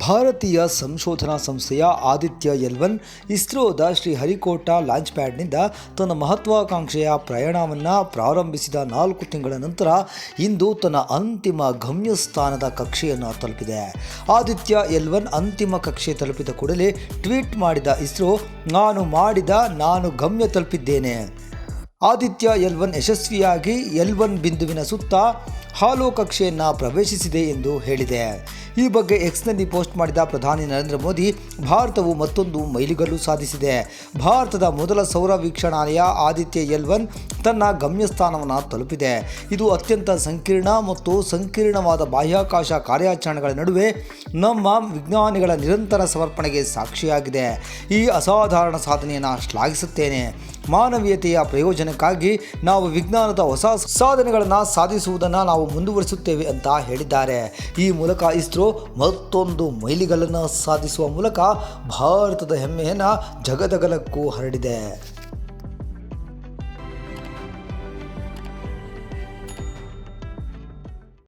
ಭಾರತೀಯ ಸಂಶೋಧನಾ ಸಂಸ್ಥೆಯ ಆದಿತ್ಯ ಎಲ್ವನ್ ಇಸ್ರೋದ ಶ್ರೀಹರಿಕೋಟಾ ಲಾಂಚ್ ಪ್ಯಾಡ್ನಿಂದ ತನ್ನ ಮಹತ್ವಾಕಾಂಕ್ಷೆಯ ಪ್ರಯಾಣವನ್ನು ಪ್ರಾರಂಭಿಸಿದ ನಾಲ್ಕು ತಿಂಗಳ ನಂತರ ಇಂದು ತನ್ನ ಅಂತಿಮ ಗಮ್ಯಸ್ಥಾನದ ಕಕ್ಷೆಯನ್ನು ತಲುಪಿದೆ. ಆದಿತ್ಯ ಎಲ್ವನ್ ಅಂತಿಮ ಕಕ್ಷೆ ತಲುಪಿದ ಕೂಡಲೇ ಟ್ವೀಟ್ ಮಾಡಿದ ಇಸ್ರೋ, ನಾನು ಮಾಡಿದ, ನಾನು ಗಮ್ಯ ತಲುಪಿದ್ದೇನೆ. ಆದಿತ್ಯ ಎಲ್ವನ್ ಯಶಸ್ವಿಯಾಗಿ ಎಲ್ವನ್ ಬಿಂದುವಿನ ಸುತ್ತ ಹಾಲೋ ಕಕ್ಷೆಯನ್ನು ಪ್ರವೇಶಿಸಿದೆ ಎಂದು ಹೇಳಿದೆ. ಈ ಬಗ್ಗೆ ಎಕ್ಸ್ನಲ್ಲಿ ಪೋಸ್ಟ್ ಮಾಡಿದ ಪ್ರಧಾನಿ ನರೇಂದ್ರ ಮೋದಿ ಭಾರತವು ಮತ್ತೊಂದು ಮೈಲಿಗಲ್ಲು ಸಾಧಿಸಿದೆ. ಭಾರತದ ಮೊದಲ ಸೌರ ವೀಕ್ಷಣಾಲಯ ಆದಿತ್ಯ ಎಲ್ವನ್ ತನ್ನ ಗಮ್ಯಸ್ಥಾನವನ್ನು ತಲುಪಿದೆ. ಇದು ಅತ್ಯಂತ ಸಂಕೀರ್ಣ ಮತ್ತು ಸಂಕೀರ್ಣವಾದ ಬಾಹ್ಯಾಕಾಶ ಕಾರ್ಯಾಚರಣೆಗಳ ನಡುವೆ ನಮ್ಮ ವಿಜ್ಞಾನಿಗಳ ನಿರಂತರ ಸಮರ್ಪಣೆಗೆ ಸಾಕ್ಷಿಯಾಗಿದೆ. ಈ ಅಸಾಧಾರಣ ಸಾಧನೆಯನ್ನು ಶ್ಲಾಘಿಸುತ್ತೇನೆ. ಮಾನವೀಯತೆಯ ಪ್ರಯೋಜನಕ್ಕಾಗಿ ನಾವು ವಿಜ್ಞಾನದ ಹೊಸ ಸಾಧನೆಗಳನ್ನು ಸಾಧಿಸುವುದನ್ನು ನಾವು ಮುಂದುವರಿಸುತ್ತೇವೆ ಅಂತ ಹೇಳಿದ್ದಾರೆ. ಈ ಮೂಲಕ ಇಸ್ರೋ ಮತ್ತೊಂದು ಮೈಲಿಗಲ್ಲನ್ನು ಸಾಧಿಸುವ ಮೂಲಕ ಭಾರತದ ಹೆಮ್ಮೆಯನ್ನು ಜಗದಗಲಕ್ಕೂ ಹರಡಿದೆ.